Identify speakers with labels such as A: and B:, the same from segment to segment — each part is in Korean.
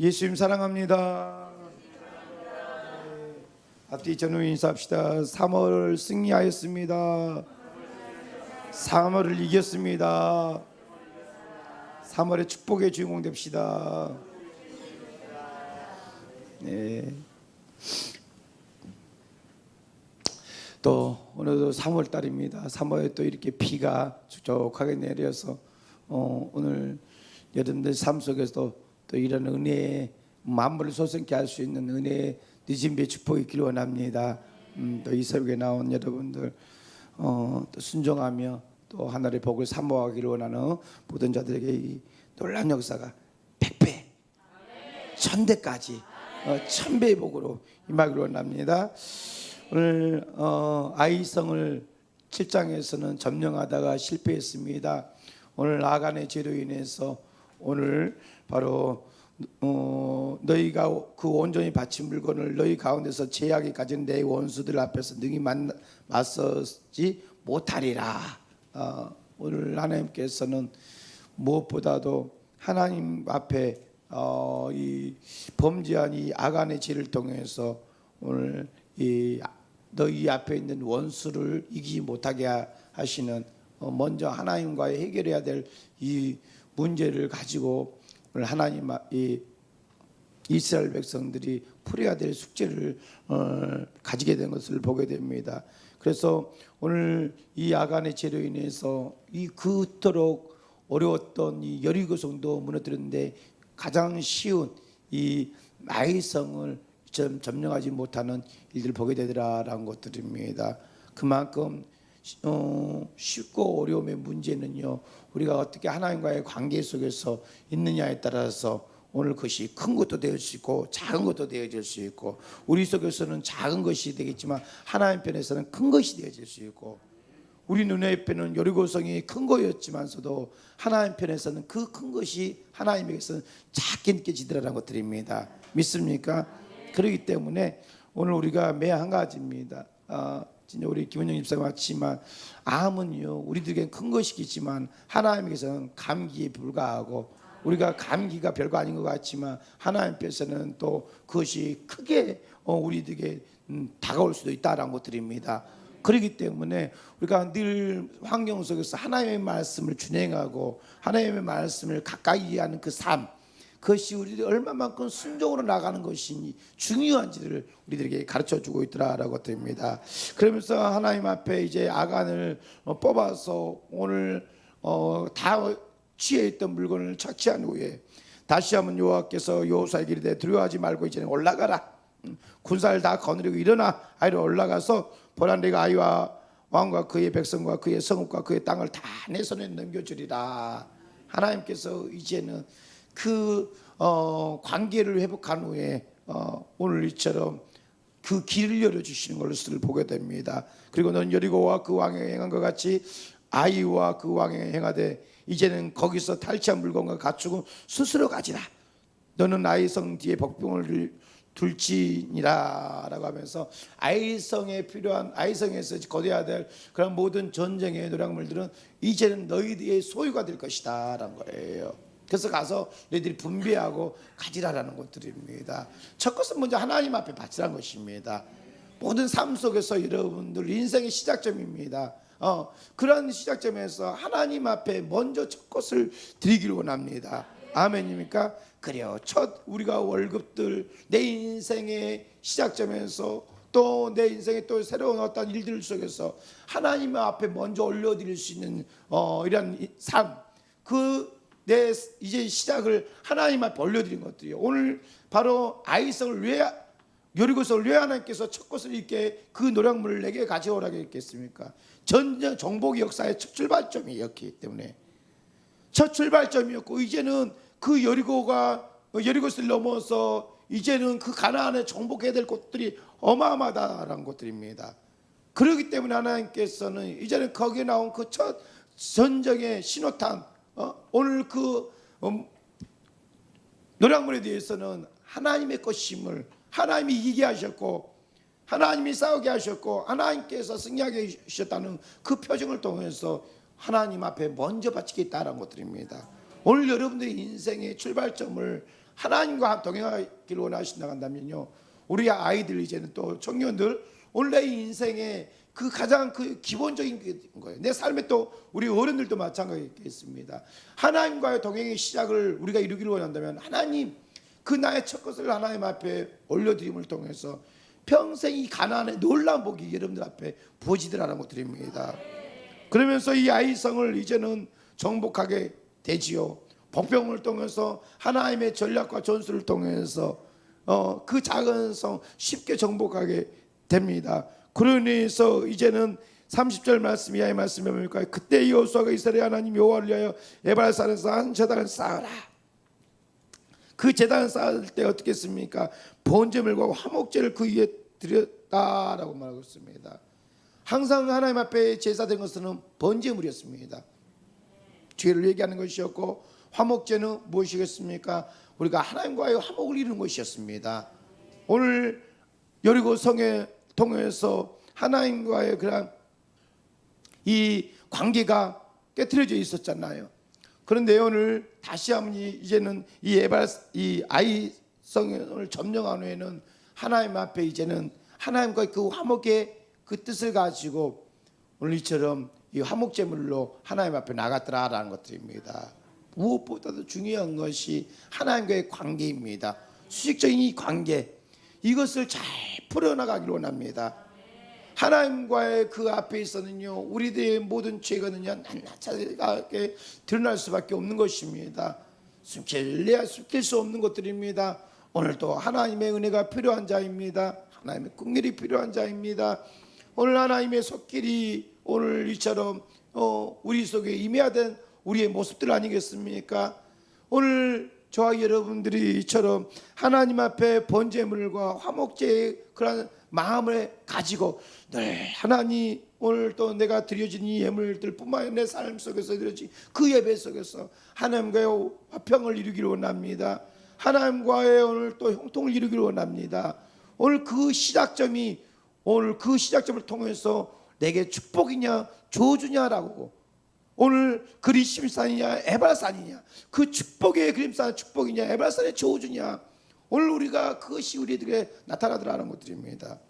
A: 예수님 사랑합니다. 네. 앞뒤 전후 인사합시다. 3월 승리하였습니다. 3월을 이겼습니다. 3월의 축복의 주인공 됩시다. 네. 또 오늘도 3월 달입니다. 3월에 또 이렇게 비가 촉촉하게 내려서 어, 오늘 여러분들 삶 속에서도 또 이런 은혜의 만물을 소생케 할 수 있는 은혜의 배 축복이 있기를 원합니다. 음, 또이 새벽에 나온 여러분들 어, 또 순종하며 또 하늘의 복을 사모하기를 원하는 모든 자들에게 이 놀란 역사가 100배, 천대까지 어, 천배의 복으로 임하기를 원합니다. 오늘 어, 아이성을 7장에서는 점령하다가 실패했습니다. 오늘 아간의 죄로 인해서 오늘 바로 어, 너희가 그 온전히 바친 물건을 너희 가운데서 제약이 가진 내 원수들 앞에서 능히 만, 맞서지 못하리라. 어, 오늘 하나님께서는 무엇보다도 하나님 앞에 어, 이 범죄한 이 아간의 죄를 통해서 오늘 이 너희 앞에 있는 원수를 이기지 못하게 하- 하시는 어, 먼저 하나님과의 해결해야 될 이 문제를 가지고 오늘 하나님 아- 이 이스라엘 백성들이 풀어야 될 숙제를 어, 가지게 된 것을 보게 됩니다. 그래서 오늘 이 아간의 죄로 인해서 이 그토록 어려웠던 이 여리고 성도 무너뜨렸는데 가장 쉬운 이 나이성을 점, 점령하지 못하는 일들을 보게 되더라라는 것들입니다. 그만큼 어, 쉽고 어려움의 문제는요 우리가 어떻게 하나님과의 관계 속에서 있느냐에 따라서 오늘 그것이 큰 것도 되어질 수 있고 작은 것도 되어질 수 있고 우리 속에서는 작은 것이 되겠지만 하나님 편에서는 큰 것이 되어질 수 있고 우리 눈에 뵈는 여리고성이 큰 거였지만서도 하나님 편에서는 그 큰 것이 하나님에게서는 작게 느껴지더라는 것들입니다. 믿습니까? 그렇기 때문에 오늘 우리가 매 한 가지입니다. 아, 진짜 우리 김원영 집사가 왔지만 암은요 우리들에겐 큰 것이겠지만 하나님에게서는 감기에 불과하고 우리가 감기가 별거 아닌 것 같지만 하나님께서는 또 그것이 크게 어, 우리들에게 음, 다가올 수도 있다라는 것들입니다. 그렇기 때문에 우리가 늘 환경 속에서 하나님의 말씀을 준행하고 하나님의 말씀을 가까이 하는 그 삶, 그것이 우리들이 얼마만큼 순종으로 나가는 것이 중요한지를 우리들에게 가르쳐 주고 있더라라고 됩니다. 그러면서 하나님 앞에 이제 아간을 어, 뽑아서 오늘 어, 다 취해 있던 물건을 착취한 후에 다시 한번 여호와께서 여호수아에게 이르되 두려워하지 말고 이제는 올라가라. 음, 군사를 다 거느리고 일어나 아이로 올라가서 보라 내가 아이와 왕과 그의 백성과 그의 성읍과 그의 땅을 다 내 손에 넘겨주리라. 하나님께서 이제는 그 어, 관계를 회복한 후에 어, 오늘 이처럼 그 길을 열어주시는 것을 보게 됩니다. 그리고 너는 여리고와 그 왕에 행한 것 같이 아이와 그 왕에 행하되 이제는 거기서 탈취한 물건과 갖추고 스스로 가지라. 너는 아이성 뒤에 복병을 둘지니라 라고 하면서 아이성에 필요한 아이성에서 거둬야 될 그런 모든 전쟁의 노력물들은 이제는 너희들의 소유가 될 것이다 라는 거예요. 그래서 가서 너희들이 분배하고 가지라라는 것들입니다. 첫 것은 먼저 하나님 앞에 바치라는 것입니다. 모든 삶 속에서 여러분들 인생의 시작점입니다. 어, 그런 시작점에서 하나님 앞에 먼저 첫 것을 드리기를 원합니다. 아멘입니까? 그래요. 첫 우리가 월급들 내 인생의 시작점에서 또 내 인생의 또 새로운 어떤 일들 속에서 하나님 앞에 먼저 올려드릴 수 있는 어, 이런 이- 삶, 그 내 이제 시작을 하나님 앞에 올려드린 것들이요. 오늘 바로 아이성을 왜 여리고성을 왜 하나님께서 첫 것을 이렇게 그 노력물을 내게 가져오라고 했겠습니까? 전쟁 정복의 역사의 첫 출발점이었기 때문에 첫 출발점이었고 이제는 그 여리고가 여리고를 넘어서 이제는 그 가나안에 정복해야 될 곳들이 어마어마하다라는 것들입니다. 그렇기 때문에 하나님께서는 이제는 거기에 나온 그 첫 전쟁의 신호탄 어? 오늘 그 음, 노량물에 대해서는 하나님의 것임을 하나님이 이기게 하셨고 하나님이 싸우게 하셨고 하나님께서 승리하게 하셨다는 그 표정을 통해서 하나님 앞에 먼저 바치겠다는 것들입니다. 오늘 여러분들의 인생의 출발점을 하나님과 동행하기를 원하신다 한다면요. 우리 아이들 이제는 또 청년들 원래 인생의 그 가장 그 기본적인 거예요. 내 삶에 또 우리 어른들도 마찬가지겠습니다. 하나님과의 동행의 시작을 우리가 이루기를 원한다면 하나님 그 나의 첫 것을 하나님 앞에 올려드림을 통해서 평생 이 가난의 놀라운 복이 여러분들 앞에 부어지더라는 것들입니다. 그러면서 이 아이성을 이제는 정복하게 되지요. 복병을 통해서 하나님의 전략과 전술을 통해서 어, 그 작은 성 쉽게 정복하게 됩니다. 그러니서 이제는 30절 말씀 이하의 말씀이 뭡니까? 그때 여호수아가 이스라엘 하나님 여호와를 위하여 에발산에서 한 제단을 쌓아라. 그 제단을 쌓을 때 어떻게 했습니까? 번제물과 화목제를 그 위에 드렸다라고 말하고 있습니다. 항상 하나님 앞에 제사된 것은 번제물이었습니다. 죄를 얘기하는 것이었고 화목제는 무엇이겠습니까? 우리가 하나님과의 화목을 이루는 것이었습니다. 오늘 여리고 성에 통해서 하나님과의 그런 이 관계가 깨트려져 있었잖아요. 그런데 오늘 다시 한번 이- 이제는 이 에발 이 아이 성을 점령한 후에는 하나님 앞에 이제는 하나님과 그 화목의 그 뜻을 가지고 오늘 이처럼 이 화목 제물로 하나님 앞에 나갔더라라는 것들입니다. 무엇보다도 중요한 것이 하나님과의 관계입니다. 수직적인 이 관계 이것을 잘 풀어나가기를 원합니다. 하나님과의 그 앞에 있어는요 우리들의 모든 죄가는요 낱낱하게 드러날 수밖에 없는 것입니다. 숨길래야 숨길 수 없는 것들입니다. 오늘도 하나님의 은혜가 필요한 자입니다. 하나님의 국률이 필요한 자입니다. 오늘 하나님의 속길이 오늘 이처럼 어, 우리 속에 임해야 된 우리의 모습들 아니겠습니까? 오늘 저와 여러분들이 이처럼 하나님 앞에 번제물과 화목제의 그런 마음을 가지고 늘 하나님 오늘 또 내가 드려진 이 예물들 뿐만 아니라 내 삶 속에서 드려진 그 예배 속에서 하나님과의 화평을 이루기를 원합니다. 하나님과의 오늘 또 형통을 이루기를 원합니다. 오늘 그 시작점이 오늘 그 시작점을 통해서 내게 축복이냐 저주냐라고 오늘 그리심산이냐 에발산이냐 그 축복의 그림산 축복이냐 에발산의 저주냐 오늘 우리가 그것이 우리에게 나타나더라는 것들입니다.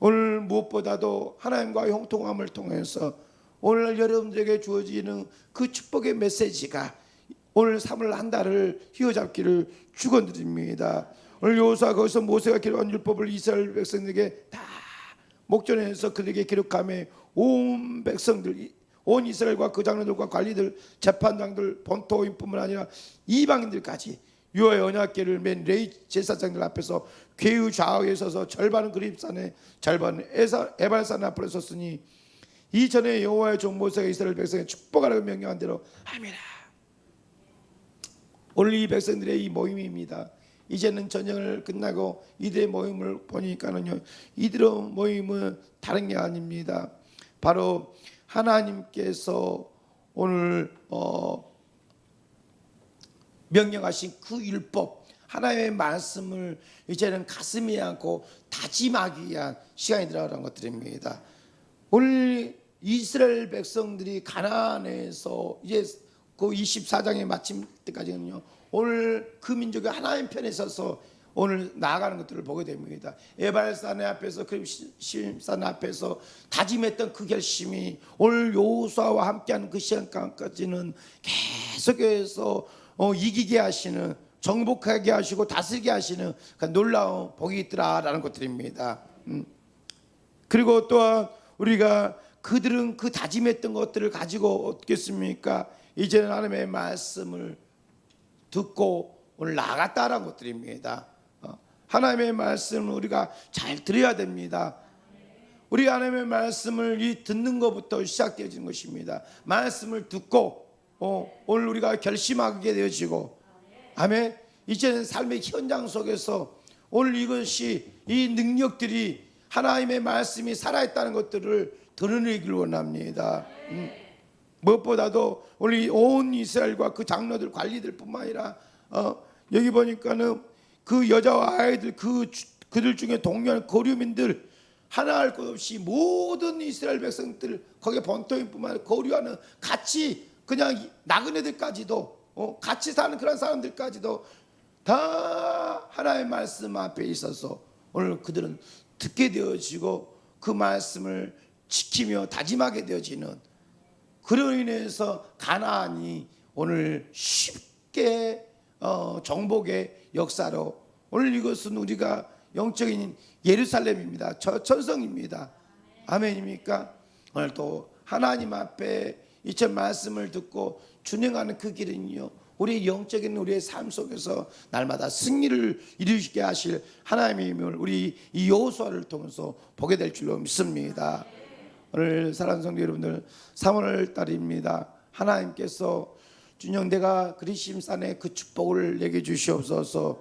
A: 오늘 무엇보다도 하나님과 형통함을 통해서 오늘 여러분들에게 주어지는 그 축복의 메시지가 오늘 3월 한 달을 휘어잡기를 축원드립니다. 오늘 요사 거기서 모세가 기록한 율법을 이스라엘 백성에게 다 목전에서 그들에게 기록함에 온 백성들 온 이스라엘과 그 장로들과 관리들 재판장들 본토인뿐만 아니라 이방인들까지 유아의 언약궤를 맨 레이 제사장들 앞에서 궤의 좌우에 서서 절반은 그립산에 절반은 에발산 앞으로 섰으니 이전에 여호와의 종 모세가 이스라엘 백성에 축복하라고 명령한 대로 아멘아 오늘 이 백성들의 이 모임입니다. 이제는 전쟁을 끝나고 이들의 모임을 보니까는요. 이들의 모임은 다른 게 아닙니다. 바로 하나님께서 오늘 어, 명령하신 그 율법 하나님의 말씀을 이제는 가슴에 안고 다짐하기 위한 시간이 들어가는 것들입니다. 오늘 이스라엘 백성들이 가나안에서 이제 그 24장의 마침 때까지는요. 오늘 그 민족이 하나님 편에 서서 오늘 나아가는 것들을 보게 됩니다. 에발산의 앞에서 그림산 앞에서 다짐했던 그 결심이 오늘 요수아와 함께하는 그 시간까지는 계속해서 어, 이기게 하시는 정복하게 하시고 다스리게 하시는 그 놀라운 복이 있더라라는 것들입니다. 음. 그리고 또한 우리가 그들은 그 다짐했던 것들을 가지고 어떻겠습니까? 이제는 하나님의 말씀을 듣고 오늘 나갔다라는 것들입니다. 어, 하나님의 말씀을 우리가 잘 들어야 됩니다. 우리 하나님의 말씀을 이 듣는 것부터 시작되어지는 것입니다. 말씀을 듣고 어, 오늘 우리가 결심하게 되어지고 아멘. 이제는 삶의 현장 속에서 오늘 이것이 이 능력들이 하나님의 말씀이 살아있다는 것들을 드러내기를 원합니다. 음. 무엇보다도 오늘 이온 이스라엘과 그 장로들 관리들 뿐만 아니라 어, 여기 보니까는 그 여자와 아이들 그 주- 그들 중에 동료한 거류민들 하나 할 것 없이 모든 이스라엘 백성들 거기에 본토인뿐만 아니라 거류하는 같이 그냥 이- 나그네들까지도 어, 같이 사는 그런 사람들까지도 다 하나의 말씀 앞에 있어서 오늘 그들은 듣게 되어지고 그 말씀을 지키며 다짐하게 되어지는 그로 인해서 가나안이 오늘 쉽게 어, 정복의 역사로 오늘 이것은 우리가 영적인 예루살렘입니다. 저 천성입니다. 아멘입니까? 오늘 또 하나님 앞에 이처 말씀을 듣고 준행하는 그 길은요. 우리 영적인 우리의 삶 속에서 날마다 승리를 이루시게 하실 하나님의 힘을 우리 이 여호수아를 통해서 보게 될 줄로 믿습니다. 오늘 사랑하는 성도 여러분들 3월 달입니다. 하나님께서 준영 내가 그리심산의 그 축복을 내게 주시옵소서.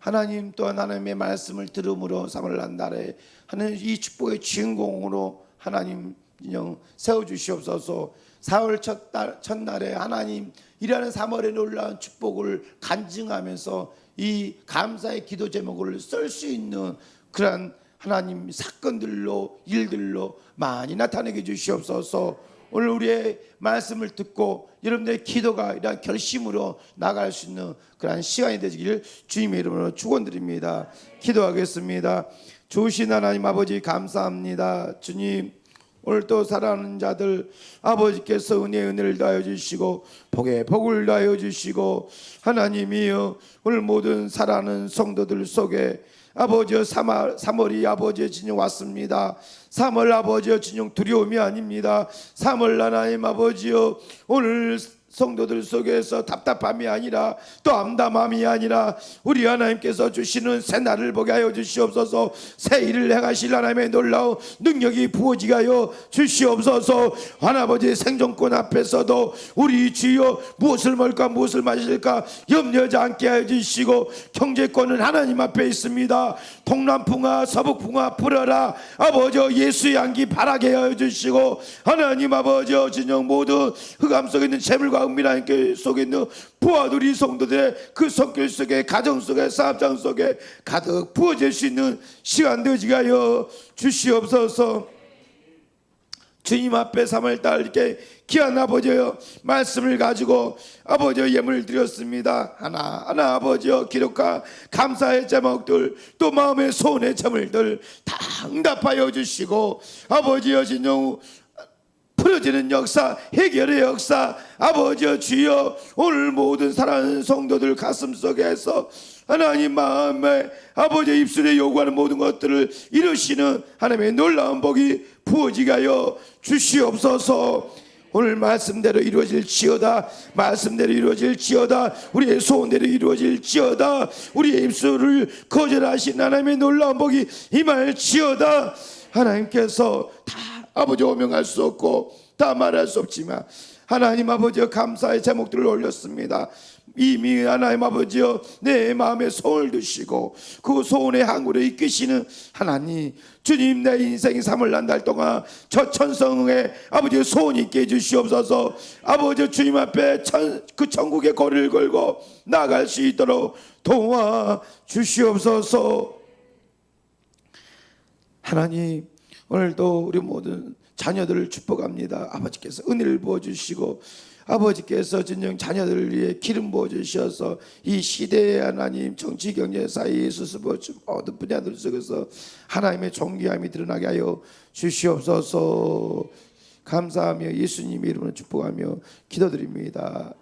A: 하나님 또한 하나님의 말씀을 들음으로 3월 난 날에 하나님 이 축복의 주인공으로 하나님 인형 세워 주시옵소서. 4월 첫 달, 첫날에 하나님 일하는 3월의 놀라운 축복을 간증하면서 이 감사의 기도 제목을 쓸 수 있는 그러한 하나님 사건들로 일들로 많이 나타내게 주시옵소서. 오늘 우리의 말씀을 듣고 여러분들의 기도가 이러한 결심으로 나갈 수 있는 그러한 시간이 되시기를 주님의 이름으로 축원드립니다. 기도하겠습니다. 좋으신 하나님 아버지 감사합니다. 주님 오늘 또 사랑하는 자들 아버지께서 은혜 은혜를 다하여 주시고 복에 복을 다하여 주시고 하나님이여 오늘 모든 사랑하는 성도들 속에 아버지여 3월, 3월이 아버지의 진영 왔습니다. 3월 아버지여 진영 두려움이 아닙니다. 3월 하나님 아버지여 오늘 성도들 속에서 답답함이 아니라 또 암담함이 아니라 우리 하나님께서 주시는 새 날을 보게 하여 주시옵소서. 새 일을 행하실 하나님의 놀라운 능력이 부어지게 하여 주시옵소서. 하나버지 생존권 앞에서도 우리 주여 무엇을 먹을까 무엇을 마실까 염려하지 않게 하여 주시고 경제권은 하나님 앞에 있습니다. 동남풍아 서북풍아 불어라. 아버지 예수의 향기 바라게 하여 주시고 하나님 아버지 진영 모든 흑암 속에 있는 재물과 은밀한 길 속에 있는 부하들이 성도들의 그 성길 속에 가정 속에 사업장 속에 가득 부어질 수 있는 시간 되지게 하여 주시옵소서. 주님 앞에 3월달 이렇게 귀한 아버지여 말씀을 가지고 아버지여 예물을 드렸습니다. 하나 하나 아버지여 기록한 감사의 제목들 또 마음의 소원의 제물들 다 응답하여 주시고 아버지여 진정 풀어지는 역사, 해결의 역사, 아버지여 주여 오늘 모든 사랑하는 성도들 가슴 속에서 하나님 마음에 아버지의 입술에 요구하는 모든 것들을 이루시는 하나님의 놀라운 복이 부어지게 하여 주시옵소서. 오늘 말씀대로 이루어질 지어다 말씀대로 이루어질 지어다 우리의 소원대로 이루어질 지어다 우리의 입술을 거절하신 하나님의 놀라운 복이 임할 지어다 하나님께서 다 아버지 오명할 수 없고 다 말할 수 없지만 하나님 아버지여 감사의 제목들을 올렸습니다. 이미 하나님 아버지여 내 마음에 소원을 두시고 그 소원의 항구를 이끄시는 하나님 주님 내 인생이 삼을 난달 동안 저 천성의 아버지의 소원 있게 해주시옵소서 아버지 주님 앞에 천, 그 천국의 거리를 걸고 나갈 수 있도록 도와 주시옵소서 하나님 오늘도 우리 모든 자녀들을 축복합니다. 아버지께서 은혜를 부어주시고 아버지께서 진정 자녀들을 위해 기름 부어주셔서 이 시대의 하나님 정치 경제 사회 수습 모든 분야들 속에서 하나님의 존귀함이 드러나게 하여 주시옵소서 감사하며 예수님 이름으로 축복하며 기도드립니다.